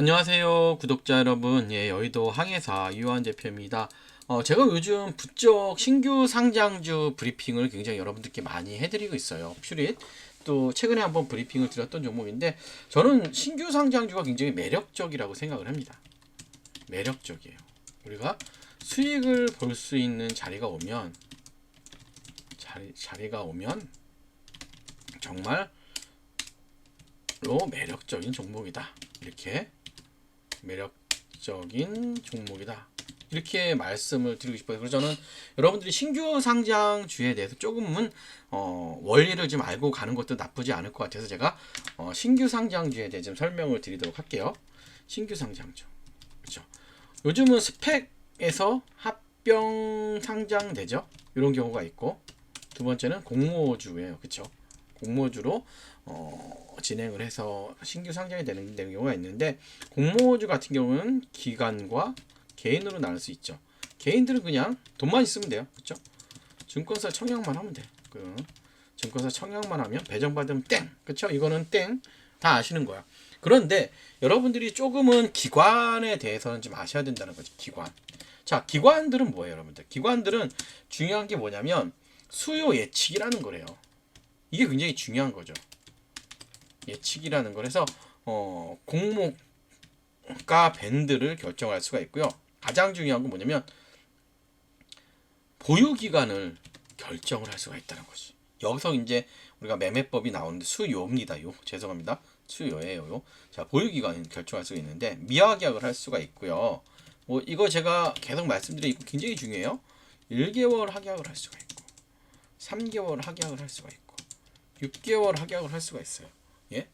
안녕하세요 구독자 여러분. 예 여의도 항해사 유한 대표입니다. 어, 제가 요즘 부쩍 신규 상장주 브리핑을 굉장히 여러분들께 많이 해드리고 있어요. 퓨릿 또 최근에 한번 브리핑을 드렸던 종목인데 저는 신규 상장주가 굉장히 매력적이라고 생각을 합니다. 매력적이에요. 우리가 수익을 볼 수 있는 자리가 오면 자리, 자리가 오면 정말 로 매력적인 종목이다. 이렇게 매력적인 종목이다. 이렇게 말씀을 드리고 싶어요. 그래서 저는 여러분들이 신규 상장 주에 대해서 조금은 어, 원리를 좀 알고 가는 것도 나쁘지 않을 것 같아서 제가 어, 신규 상장 주에 대해 좀 설명을 드리도록 할게요. 신규 상장 주. 그렇죠. 요즘은 스펙에서 합병 상장되죠. 이런 경우가 있고 두 번째는 공모주예요. 그렇죠. 공모주로 어, 진행을 해서 신규 상장이 되는, 경우가 있는데 공모주 같은 경우는 기관과 개인으로 나눌 수 있죠. 개인들은 그냥 돈만 있으면 돼요. 그렇죠? 증권사 청약만 하면 돼. 그 증권사 청약만 하면 배정받으면 땡. 그렇죠? 이거는 땡. 다 아시는 거야. 그런데 여러분들이 조금은 기관에 대해서는 좀 아셔야 된다는 거지. 기관. 자, 기관들은 뭐예요, 여러분들? 기관들은 중요한 게 뭐냐면 수요 예측이라는 거래요. 이게 굉장히 중요한 거죠. 예측이라는 거라서 어, 공모가 밴드를 결정할 수가 있고요. 가장 중요한 건 뭐냐면 보유 기간을 결정을 할 수가 있다는 거지. 여기서 이제 우리가 매매법이 나오는데 수요입니다. 요 죄송합니다. 수요예요. 요. 자 보유 기간 결정할 수가 있는데 미화 계약을 할 수가 있고요. 뭐 이거 제가 계속 말씀드리고 굉장히 중요해요. 1개월 하계약을 할 수가 있고 3개월 하계약을 할 수가 있고 6개월 하계약을 할 수가 있어요. 예?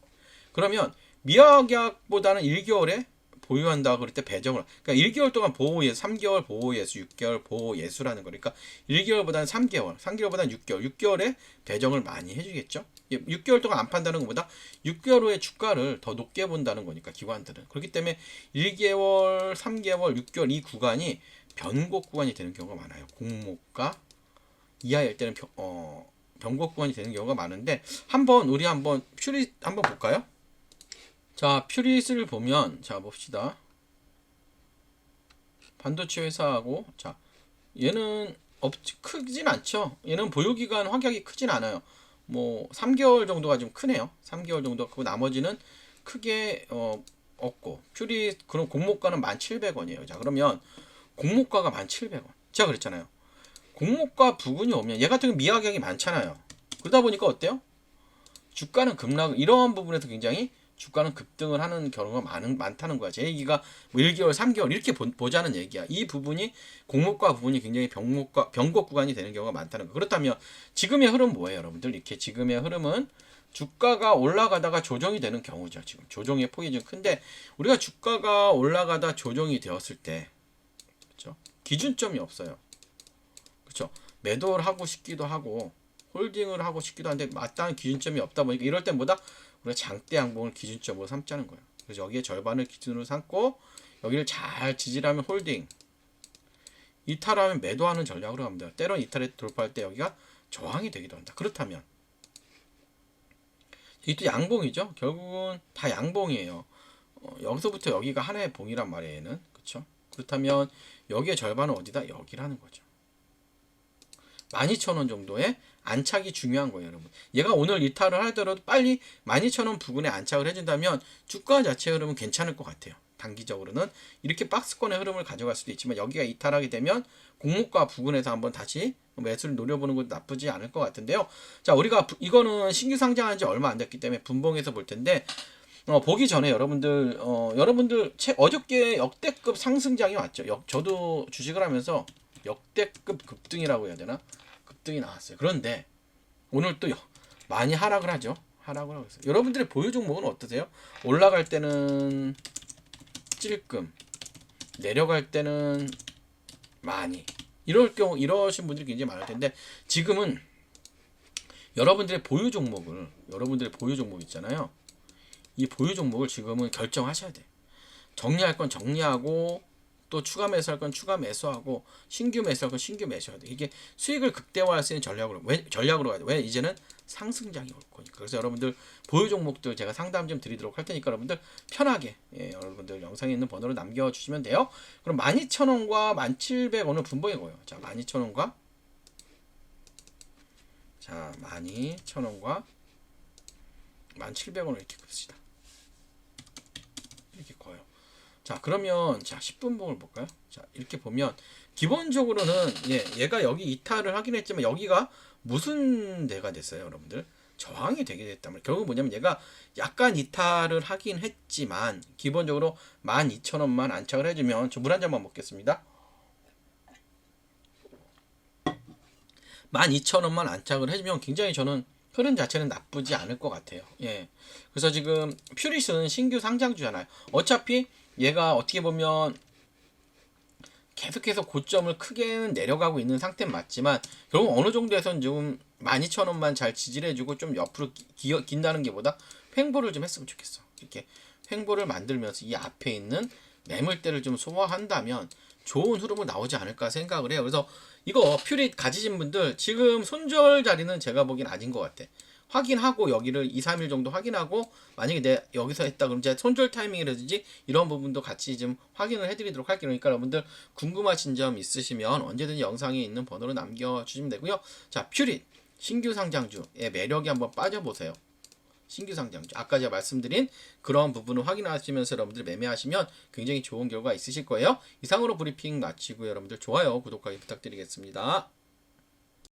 그러면 미화계약보다는 1개월에 보유한다 그럴 때 배정을 그러니까 1개월 동안 보호 예수, 3개월 보호 예수, 6개월 보호 예수라는 거니까 1개월보다는 3개월, 3개월보다는 6개월, 6개월에 배정을 많이 해주겠죠. 6개월 동안 안 판다는 것보다 6개월 후에 주가를 더 높게 본다는 거니까 기관들은 그렇기 때문에 1개월, 3개월, 6개월 이 구간이 변곡 구간이 되는 경우가 많아요. 공모가 이하일 때는 어, 변곡 구간이 되는 경우가 많은데 한번 우리 한번 퓨릿 한번 볼까요? 자, 퓨릿을 보면 자 봅시다. 반도체 회사하고 자 얘는 업 크진 않죠. 얘는 보유 기간 확약이 크진 않아요. 뭐 3개월 정도가 좀 크네요. 3개월 정도 크고 나머지는 크게 어 없고 퓨릿 그럼 공모가는 1,700원이에요. 자, 그러면 공모가가 1,700원. 제가 그랬잖아요. 공모가 부분이 오면 얘 같은 경우 미화경이 많잖아요. 그러다 보니까 어때요? 주가는 급락 이러한 부분에서 굉장히 주가는 급등을 하는 경우가 많은 많다는 거야. 제 얘기가 뭐 1개월, 3개월 이렇게 보, 자는 얘기야. 이 부분이 공모가 부분이 굉장히 병목과 병곡 구간이 되는 경우가 많다는 거. 그렇다면 지금의 흐름 뭐예요, 여러분들? 이렇게 지금의 흐름은 주가가 올라가다가 조정이 되는 경우죠. 지금 조정의 폭이 좀 큰데 우리가 주가가 올라가다 조정이 되었을 때 그렇죠? 기준점이 없어요. 그렇죠? 매도를 하고 싶기도 하고 홀딩을 하고 싶기도 한데 마땅한 기준점이 없다 보니까 이럴 때보다 우리가 장대 양봉을 기준점으로 삼자는 거예요. 그래서 여기에 절반을 기준으로 삼고 여기를 잘 지지하면 홀딩 이탈하면 매도하는 전략으로 갑니다. 때론 이탈에 돌파할 때 여기가 저항이 되기도 한다. 그렇다면 이또 양봉이죠. 결국은 다 양봉이에요. 어, 여기서부터 여기가 하나의 봉이란 말이에요. 그렇죠. 그렇다면 여기에 절반은 어디다? 여기라는 거죠. 12,000원 정도의 안착이 중요한 거예요, 여러분. 얘가 오늘 이탈을 하더라도 빨리 12,000원 부근에 안착을 해준다면 주가 자체 흐름은 괜찮을 것 같아요. 단기적으로는 이렇게 박스권의 흐름을 가져갈 수도 있지만 여기가 이탈하게 되면 공모가 부근에서 한번 다시 매수를 노려보는 것도 나쁘지 않을 것 같은데요. 자, 우리가 이거는 신규 상장한 지 얼마 안 됐기 때문에 분봉해서 볼 텐데 어, 보기 전에 여러분들 어, 여러분들 채, 어저께 역대급 상승장이 왔죠. 역, 저도 주식을 하면서 역대급 급등이라고 해야 되나? 급등이 나왔어요. 그런데 오늘 또 많이 하락을 하죠. 하락을 하고 있어요. 여러분들의 보유 종목은 어떠세요? 올라갈 때는 찔끔, 내려갈 때는 많이. 이럴 경우 이러신 분들이 굉장히 많을 텐데 지금은 여러분들의 보유 종목을 여러분들의 보유 종목 있잖아요. 이 보유 종목을 지금은 결정하셔야 돼. 정리할 건 정리하고 또 추가 매수할 건 추가 매수하고 신규 매수할 건 신규 매수해야 돼. 이게 수익을 극대화할 수 있는 전략으로 왜 전략으로 가야 돼. 왜 이제는 상승장이 올 거니까. 그래서 여러분들 보유 종목들 제가 상담 좀 드리도록 할 테니까 여러분들 편하게 예, 여러분들 영상에 있는 번호로 남겨 주시면 돼요. 그럼 12,000원과 1,700원은 분봉이고요. 자, 12,000원과 자, 12,000원과 1,700원을 이렇게 긋시다. 이렇게 커요. 자, 그러면 자, 10분봉을 볼까요? 자, 이렇게 보면 기본적으로는 예, 얘가 여기 이탈을 하긴 했지만 여기가 무슨 데가 됐어요, 여러분들? 저항이 되게 말이에요. 결국 뭐냐면 얘가 약간 이탈을 하긴 했지만 기본적으로 12,000원만 안착을 해주면 저 물 한 잔만 먹겠습니다. 12,000원만 안착을 해주면 굉장히 저는 흐름 자체는 나쁘지 않을 것 같아요. 예. 그래서 지금 퓨리스는 신규 상장주잖아요. 어차피 얘가 어떻게 보면 계속해서 고점을 크게는 내려가고 있는 상태는 맞지만 결국 어느 정도에선 지금 12,000원만 잘 지지해주고 좀 옆으로 기, 긴다는 게 보다 횡보를 좀 했으면 좋겠어. 이렇게 횡보를 만들면서 이 앞에 있는 매물대를 좀 소화한다면 좋은 흐름은 나오지 않을까 생각을 해요. 그래서 이거 퓨릿 가지신 분들 지금 손절 자리는 제가 보기엔 아닌 것 같아. 확인하고 여기를 2, 3일 정도 확인하고 만약에 내 여기서 했다 그럼 제가 손절 타이밍이라든지 이런 부분도 같이 좀 확인을 해드리도록 할게요. 그러니까 여러분들 궁금하신 점 있으시면 언제든지 영상에 있는 번호로 남겨주시면 되고요. 자, 퓨릿 신규 상장주의 매력이 한번 빠져보세요. 신규 상장주. 아까 제가 말씀드린 그런 부분을 확인하시면서 여러분들 매매하시면 굉장히 좋은 결과 있으실 거예요. 이상으로 브리핑 마치고 여러분들 좋아요, 구독하기 부탁드리겠습니다.